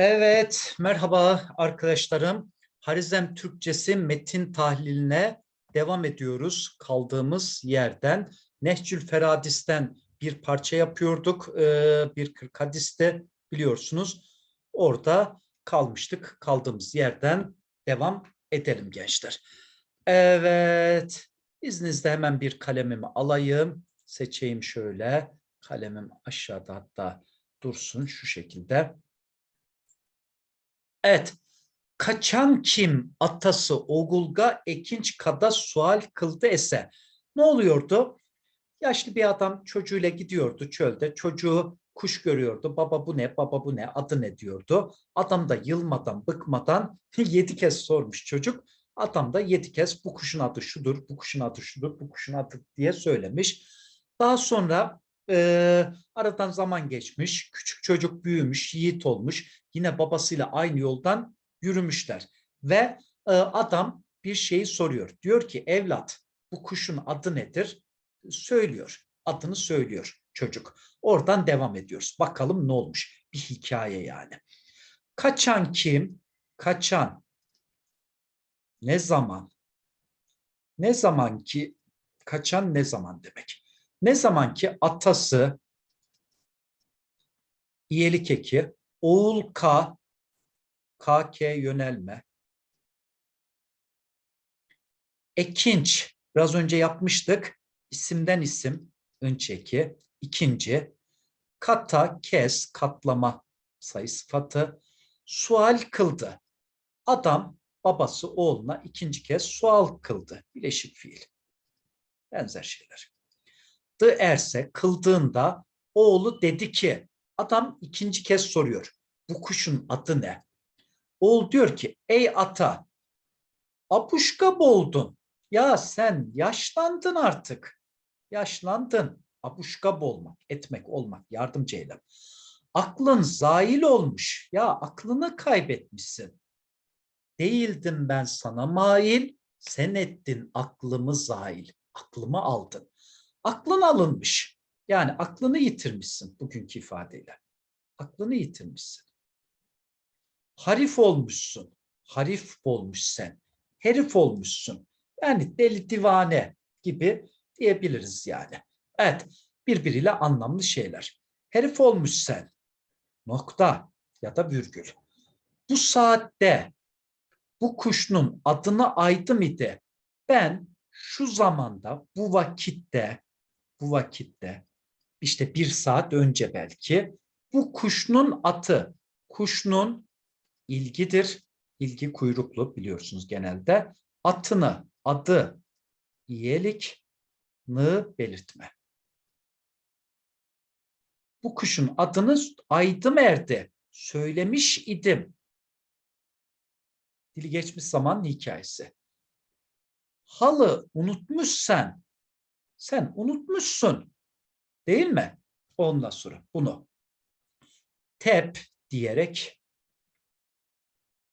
Evet, merhaba arkadaşlarım. Harizem Türkçesi metin tahliline devam ediyoruz kaldığımız yerden. Nehcül Feradis'ten bir parça yapıyorduk. Ee, bir kırk hadiste biliyorsunuz. Orada kalmıştık. Kaldığımız yerden devam edelim gençler. Evet, izninizle hemen bir kalemimi alayım. Seçeyim şöyle. Kalemim aşağıda hatta dursun şu şekilde. Evet. Kaçan kim atası Ogulga ekinç kada sual kıldı ese. Ne oluyordu? Yaşlı bir adam çocuğuyla gidiyordu çölde. Çocuğu kuş görüyordu. Baba bu ne? Baba bu ne? Adı ne diyordu. Adam da yılmadan, bıkmadan yedi kez sormuş çocuk. Adam da yedi kez bu kuşun adı şudur, bu kuşun adı şudur, bu kuşun adı diye söylemiş. Daha sonra e, aradan zaman geçmiş, küçük çocuk büyümüş, yiğit olmuş. Yine babasıyla aynı yoldan yürümüşler. Ve e, adam bir şeyi soruyor. Diyor ki evlat bu kuşun adı nedir? Söylüyor. Adını söylüyor çocuk. Oradan devam ediyoruz. Bakalım ne olmuş? Bir hikaye yani. Kaçan kim? Kaçan. Ne zaman? Ne zaman ki kaçan ne zaman demek? Ne zaman ki atası iyelik eki oğul K KK yönelme. Ekinç biraz önce yapmıştık. İsimden isim önç ikinci kata kes katlama sayı sıfatı. Sual kıldı. Adam babası oğluna ikinci kez sual kıldı. Bileşik fiil. Benzer şeyler dı erse kıldığında oğlu dedi ki adam ikinci kez soruyor. Bu kuşun adı ne? Oğul diyor ki ey ata apuşka boldun. Ya sen yaşlandın artık. Yaşlandın. Apuşka olmak, etmek, olmak, yardımcı eylem. Aklın zail olmuş. Ya aklını kaybetmişsin. Değildim ben sana mail, sen ettin aklımı zail. Aklımı aldın aklın alınmış. Yani aklını yitirmişsin bugünkü ifadeyle. Aklını yitirmişsin. Harif olmuşsun. Harif olmuş sen. Herif olmuşsun. Yani deli divane gibi diyebiliriz yani. Evet birbiriyle anlamlı şeyler. Herif olmuş sen. Nokta ya da virgül. Bu saatte bu kuşun adını aydım idi. Ben şu zamanda, bu vakitte bu vakitte işte bir saat önce belki bu kuşnun atı, kuşnun ilgidir, ilgi kuyruklu biliyorsunuz genelde, atını, adı, iyelik, nı belirtme. Bu kuşun adını aydım erdi, söylemiş idim. Dili geçmiş zaman hikayesi. Halı unutmuşsan sen unutmuşsun. Değil mi? Ondan sonra bunu tep diyerek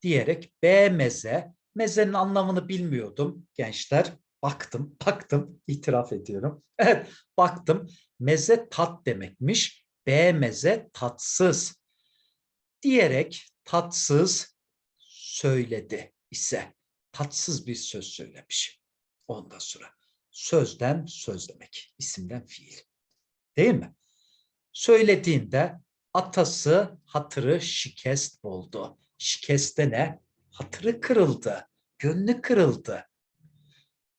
diyerek B meze mezenin anlamını bilmiyordum gençler. Baktım, baktım, itiraf ediyorum. Evet, baktım. Meze tat demekmiş. B meze tatsız. Diyerek tatsız söyledi ise tatsız bir söz söylemiş. Ondan sonra sözden söz demek, isimden fiil. Değil mi? Söylediğinde atası hatırı şikest oldu. Şikeste ne? Hatırı kırıldı, gönlü kırıldı.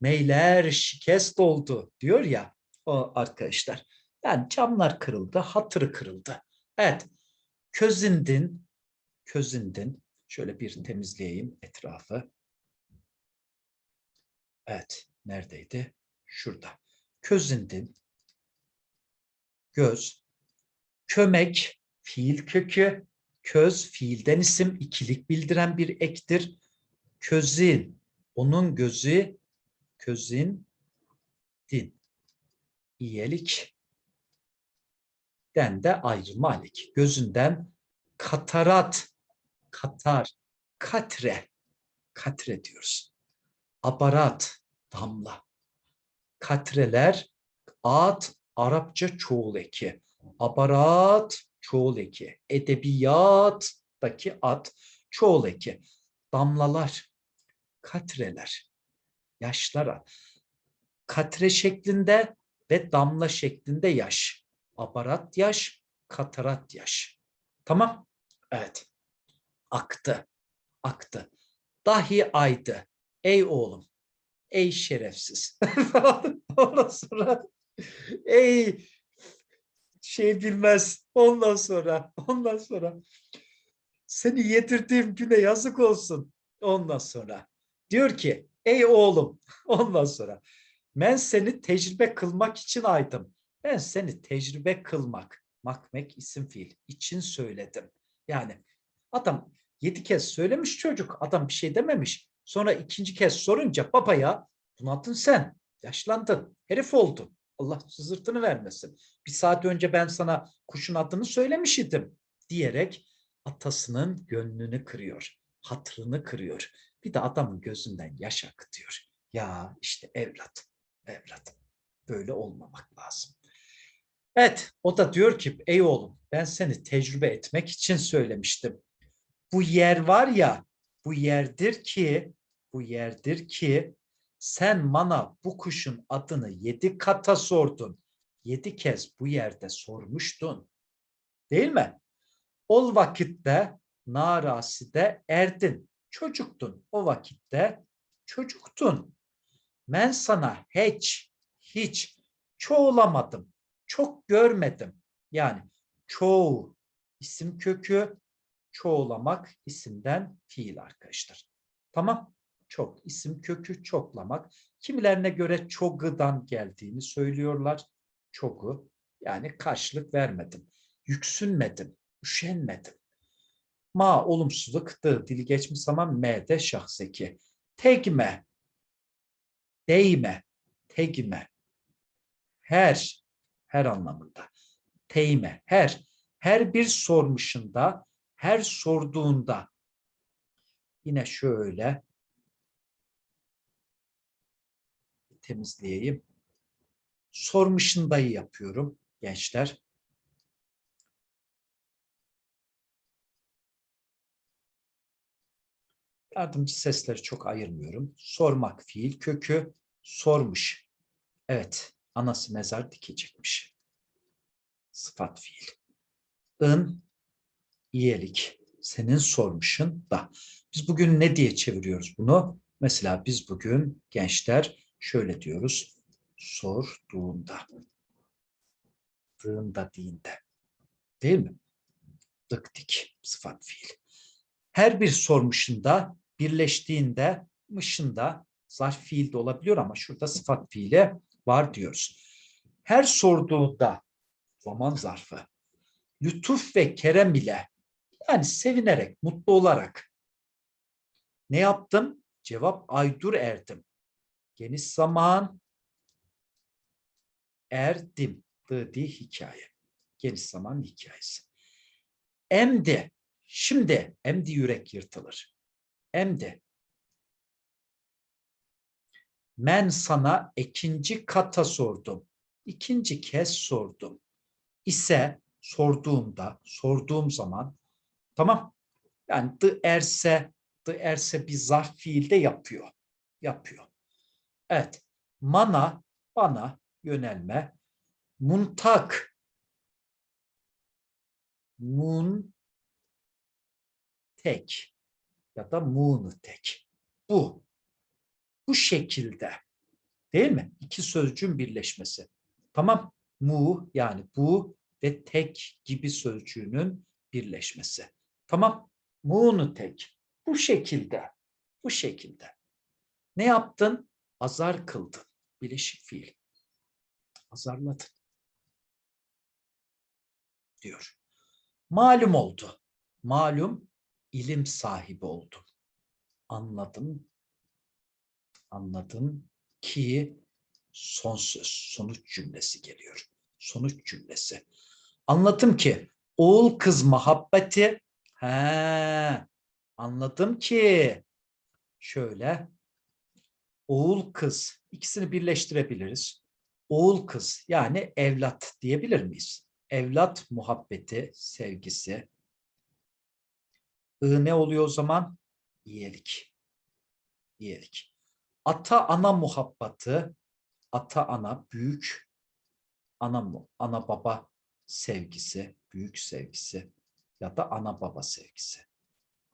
Meyler şikest oldu diyor ya o arkadaşlar. Yani camlar kırıldı, hatırı kırıldı. Evet, közindin, közindin. Şöyle bir temizleyeyim etrafı. Evet, neredeydi? Şurada. Közündin, göz, kömek, fiil kökü, köz, fiilden isim, ikilik bildiren bir ektir. Közin, onun gözü, közin, din. İyelik, den de ayrı malik. Gözünden katarat, katar, katre, katre diyoruz. Aparat, damla katreler, at, Arapça çoğul eki, aparat, çoğul eki, edebiyat Kattaki at, çoğul eki. Damlalar, katreler, yaşlara. Katre şeklinde ve damla şeklinde yaş. Aparat yaş, katarat yaş. Tamam? Evet. Aktı. Aktı. Dahi aydı. Ey oğlum. Ey şerefsiz. Ondan sonra ey şey bilmez. Ondan sonra ondan sonra seni yedirdiğim güne yazık olsun. Ondan sonra diyor ki ey oğlum ondan sonra ben seni tecrübe kılmak için aydım. Ben seni tecrübe kılmak, makmek isim fiil için söyledim. Yani adam yedi kez söylemiş çocuk. Adam bir şey dememiş. Sonra ikinci kez sorunca baba ya bunaldın sen. Yaşlandın. Herif oldun. Allah sızırtını vermesin. Bir saat önce ben sana kuşun adını söylemiş idim diyerek atasının gönlünü kırıyor. Hatrını kırıyor. Bir de adamın gözünden yaş akıtıyor. Ya işte evlat, evlat. Böyle olmamak lazım. Evet, o da diyor ki ey oğlum ben seni tecrübe etmek için söylemiştim. Bu yer var ya, bu yerdir ki, bu yerdir ki sen bana bu kuşun adını yedi kata sordun. Yedi kez bu yerde sormuştun. Değil mi? O vakitte naraside erdin. Çocuktun. O vakitte çocuktun. Ben sana hiç, hiç çoğulamadım. Çok görmedim. Yani çoğu isim kökü, çoğulamak isimden fiil arkadaşlar. Tamam. Çok isim kökü çoklamak. Kimilerine göre çogıdan geldiğini söylüyorlar. Çogu yani karşılık vermedim. Yüksünmedim, üşenmedim. Ma olumsuzluk dı dili geçmiş zaman m'de şahseki. Tegme, değme, tegme. Her, her anlamında. Teyme, her. Her bir sormuşunda, her sorduğunda. Yine şöyle temizleyeyim. Sormuşundayı yapıyorum gençler. Yardımcı sesleri çok ayırmıyorum. Sormak fiil kökü, sormuş. Evet, anası mezar dikecekmiş. Sıfat fiil. In, iyilik. Senin sormuşun da. Biz bugün ne diye çeviriyoruz bunu? Mesela biz bugün gençler şöyle diyoruz. Sorduğunda. Dığında dinde. Değil mi? Dık dik sıfat fiil. Her bir sormuşunda birleştiğinde mışında zarf fiil de olabiliyor ama şurada sıfat fiili var diyoruz. Her sorduğunda zaman zarfı lütuf ve kerem ile yani sevinerek, mutlu olarak ne yaptım? Cevap aydur erdim. Geniş zaman erdim. Dı hikaye. Geniş zaman hikayesi. Emdi. Şimdi emdi yürek yırtılır. Emdi. Men sana ikinci kata sordum. İkinci kez sordum. İse sorduğumda, sorduğum zaman tamam. Yani dı erse, dı erse bir zarf fiilde yapıyor. Yapıyor. Evet. Mana, bana yönelme. Muntak. Mun tek ya da munu tek. Bu. Bu şekilde. Değil mi? İki sözcüğün birleşmesi. Tamam. Mu yani bu ve tek gibi sözcüğünün birleşmesi. Tamam. Munu tek. Bu şekilde. Bu şekilde. Ne yaptın? Azar kıldın. Bileşik fiil. Azarladın. Diyor. Malum oldu. Malum ilim sahibi oldum. Anladım. Anladım ki son söz, sonuç cümlesi geliyor. Sonuç cümlesi. Anladım ki oğul kız muhabbeti he anladım ki şöyle oğul kız ikisini birleştirebiliriz. Oğul kız yani evlat diyebilir miyiz? Evlat muhabbeti, sevgisi. I ne oluyor o zaman? İyelik. İyelik. Ata ana muhabbeti, ata ana büyük ana ana baba sevgisi, büyük sevgisi ya da ana baba sevgisi.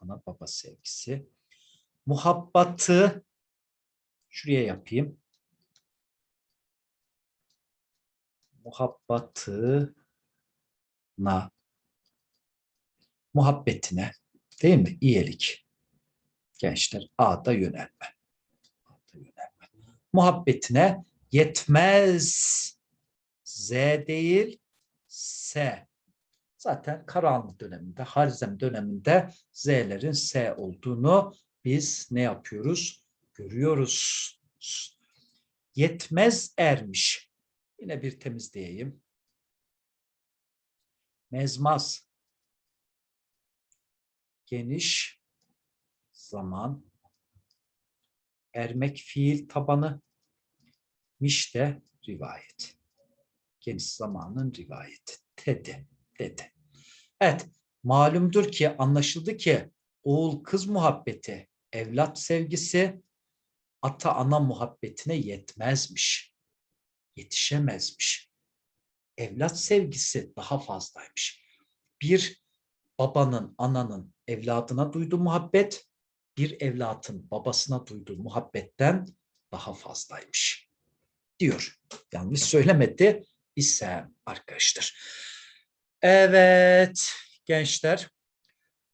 Ana baba sevgisi. Muhabbatı şuraya yapayım. Muhabbatına muhabbetine değil mi? İyilik. Gençler A'da yönelme. A'da yönelme. Muhabbetine yetmez. Z değil S. Zaten Karahanlı döneminde, Harizm döneminde Z'lerin S olduğunu biz ne yapıyoruz? Görüyoruz. Yetmez ermiş. Yine bir temizleyeyim. Mezmaz. Geniş zaman. Ermek fiil tabanı. Miş de rivayet. Geniş zamanın rivayeti. Dedi. Dedi. Evet. Malumdur ki anlaşıldı ki oğul kız muhabbeti, evlat sevgisi ata ana muhabbetine yetmezmiş. Yetişemezmiş. Evlat sevgisi daha fazlaymış. Bir babanın, ananın evladına duyduğu muhabbet, bir evlatın babasına duyduğu muhabbetten daha fazlaymış. Diyor. Yanlış söylemedi ise arkadaşlar. Evet gençler.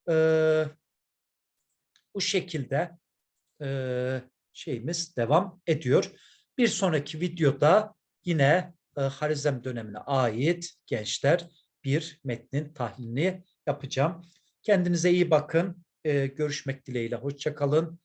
Eee bu şekilde eee, şeyimiz devam ediyor. Bir sonraki videoda yine e, Harizm dönemine ait gençler bir metnin tahlilini yapacağım. Kendinize iyi bakın. Eee, görüşmek dileğiyle. Hoşça kalın.